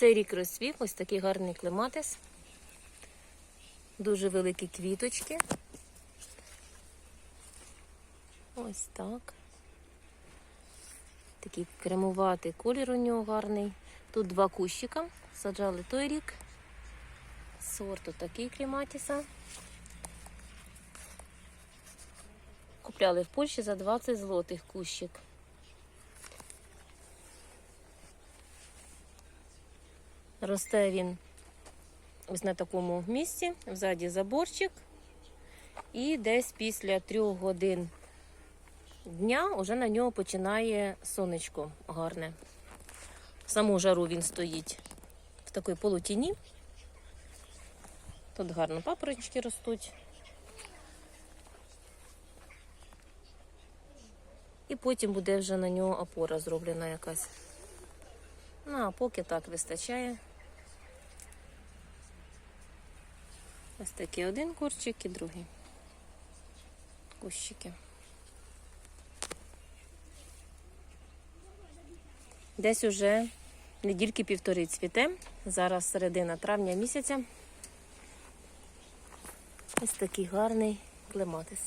Цей рік розцвів ось такий гарний клематис. Дуже великі квіточки. Ось так. Такий кремуватий колір у нього гарний. Тут два кущика. Саджали той рік. Сорту такий клематіса. Купляли в Польщі за 20 злотих кущик. Росте він ось на такому місці, взаді заборчик. І десь після трьох годин дня вже на нього починає сонечко гарне. В саму жару він стоїть в такій полутіні. Тут гарно папорочки ростуть. І потім буде вже на нього опора зроблена якась. Ну, а поки так вистачає. Ось такий один курчик і другий. Кущики. Десь уже недільки півтори цвіте. Зараз середина травня місяця. Ось такий гарний клематис.